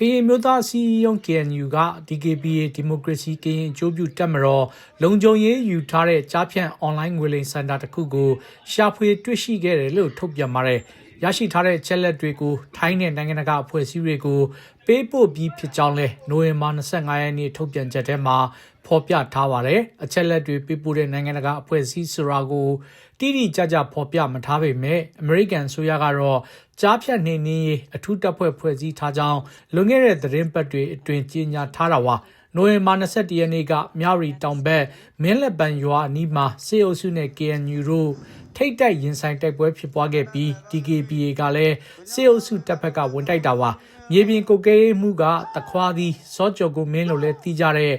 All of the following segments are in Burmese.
ကရင်မျိုးသားအစည်းအရုံး KNU က DKBA ဒီမိုကရေစီကရင်အကျိုးပြုတက်မတော်လုံခြုံရေးယူထားတဲ့ကြားဖြန့်အွန်လိုင်းငွေလိမ်စင်တာတစ်ခုကိုရှာဖွေတွေ့ရှိခဲ့တယ်လို့ထုတ်ပြန်ပါတယ်။ ရရှိထားတဲ့ချက်လက်တွေကိုထိုင်းနဲ့နိုင်ငံတကာအဖွဲ့အစည်းတွေကိုပေးပို့ပြီးဖြစ်ကြောင်းလဲနိုဝင်ဘာ25ရက်နေ့ထုတ်ပြန်ချက်ထဲမှာဖော်ပြထားပါတယ်။အချက်လက်တွေပေးပို့တဲ့နိုင်ငံတကာအဖွဲ့အစည်းဆိုတာကိုတိတိကျကျဖော်ပြမထားပေမဲ့အမေရိကန်ဆိုရကတော့ကြားဖြတ်နေနေရေးအထူးတပ်ဖွဲ့ဖွဲ့စည်းထားကြောင်းလွန်ခဲ့တဲ့သတင်းပတ်တွေအတွင်းကြေညာထားတာပါနိုဝင်ဘာ22ရက်နေ့ကမြရီတောင်ဘက်မင်းလက်ပံရွာအနီးမှာစေအုပ်စုနဲ့ KNU တို့ ထိတ်တိုက်ရင်ဆိုင်တိုက်ပွဲဖြစ်ပွားခဲ့ပြီး DKBA ကလည်းစေအုပ်စုတပ်ဖက်ကဝင်တိုက်တာပါမြေပြင်ကိုကဲမှုကတခွားသည်စောကြော်ကိုမင်းလို့လဲတီးကြတဲ့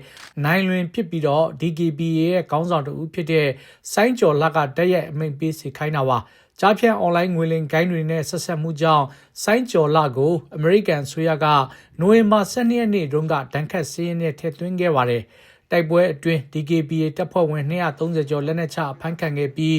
နိုင်လွင်ဖြစ်ပြီးတော့ DKBA ရဲ့ခေါင်းဆောင်တူဖြစ်တဲ့ဆိုင်းကျော်လက်ကတက်ရဲ့အမိန်ပေးစီခိုင်းတာပါကြားဖြတ်အွန်လိုင်းငွေလိမ်ဂိုင်းတွေနဲ့ဆက်ဆက်မှုကြောင့်ဆိုင်းကျော်လကိုအမေရိကန်ဆိုရကနိုဝင်ဘာ12ရက်နေ့တုန်းကတန်ခတ်စီးရင်နဲ့ထည့်သွင်းခဲ့ပါတယ်။ တိုက်ပွဲအတွင်း DKBA တပ်ဖွဲ့ဝင်230ကျော်လက်နက်ချအဖမ်းခံခဲ့ပြီး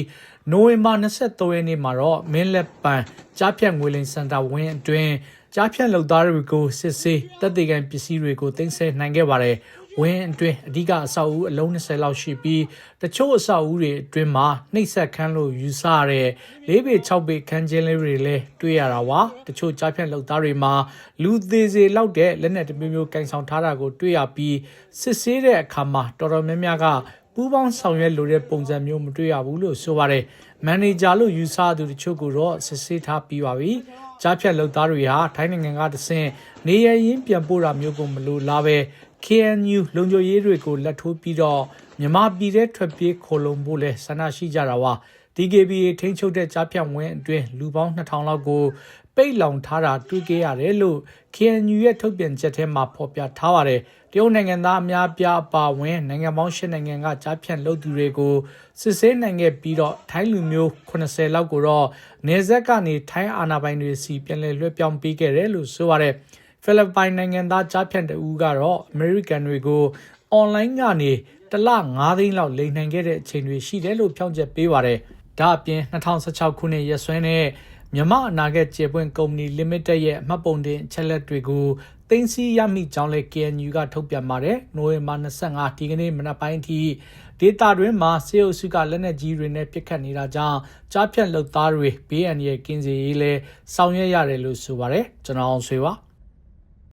နိုဝင်ဘာ23ရက်နေ့မှာတော့မင်းလက်ပံကြားဖြတ်ငွေလိမ်စင်တာဝင်းအတွင်းကြားဖြတ်လုံသားတွေကိုစစ်ဆေးတပ်တေကန်ပစ္စည်းတွေကိုတင်ဆက်နိုင်ခဲ့ပါတယ်။ ဝင်းအတွင်းအဓိကအဆောက်အဦအလုံး20လောက်ရှိပြီးတချို့အဆောက်အဦတွေအတွင်းမှာနှိပ်စက်ခန်းလို့ယူဆရတဲ့၄ပေ6ပေခန်းကျင်းလေးတွေလည်းတွေ့ရတာပါတချို့ကြားဖြတ်လုံသားတွေမှာလူသေးစေလောက်တဲ့လက်နက်တစ်မျိုးမျိုးကင်ဆောင်ထားတာကိုတွေ့ရပြီးစစ်ဆေးတဲ့အခါမှာတော်တော်များများကပူးပေါင်းဆောင်ရွက်လိုတဲ့ပုံစံမျိုးမတွေ့ရဘူးလို့ဆိုပါတယ်မန်နေဂျာလို့ယူဆသူတချို့ကတော့စစ်ဆေးထားပြီးပါပြီကြားဖြတ်လုံသားတွေဟာထိုင်းနိုင်ငံကတဆင့်နေရရင်ပြန်ပို့တာမျိုးကိုမလိုလားပဲ KNU လုံခြုံရေးတွေကိုလက်ထိုးပြီးတော့မြန်မာပြည်ထဲထွက်ပြေးခိုလုံဖို့လဲဆန္ဒရှိကြတာပါ DKBA ထိန်းချုပ်တဲ့ကြားဖြတ်ဝင်းအတွင်းလူပေါင်း2000လောက်ကိုပိတ်လောင်ထားတာတွေ့ခဲ့ရတယ်လို့ KNU ရဲ့ထုတ်ပြန်ချက်ထဲမှာဖော်ပြထားပါတယ်တရုတ်နိုင်ငံသားအများပြားအပါဝင်နိုင်ငံပေါင်း၈နိုင်ငံကကြားဖြတ်လုပ်သူတွေကိုစစ်ဆေးနိုင်ခဲ့ပြီးတော့ထိုင်းလူမျိုး80လောက်ကိုတော့နေဆက်ကနေထိုင်းအာဏာပိုင်တွေစီပြန်လည်လွှဲပြောင်းပေးခဲ့တယ်လို့ဆိုပါတယ် ဖိလစ်ပိုင်နိုင်ငံသားကြားဖြတ်တဦးကတော့အမေရိကန်တွေကိုအွန်လိုင်းကနေတစ်လ9သိန်းလောက်လိမ်နိုင်ခဲ့တဲ့အချိန်တွေရှိတယ်လို့ဖြောင်းချက်ပေးပါတယ်။ဒါအပြင်2016ခုနှစ်ရက်စွဲနဲ့မြမအနာဂတ်ကျေပွင့်ကုမ္ပဏီ limited ရဲ့အမှတ်ပုံတင်အချက်လက်တွေကိုတင်စီရမိကြောင်းလဲ KNU ကထုတ်ပြန်ပါတယ်။နိုဝင်ဘာ25ဒီကနေ့မနက်ပိုင်းထိဒေတာတွင်မှာစေအုပ်စုကလက်နက်ကြီးတွေနဲ့ပစ်ခတ်နေတာကြောင့်ကြားဖြတ်လုပ်သားတွေဘေးအန္တရာယ်ကင်းစေရေးလဲဆောင်ရွက်ရတယ်လို့ဆိုပါတယ်။ကျွန်တော်အောင်ဆွေပါ။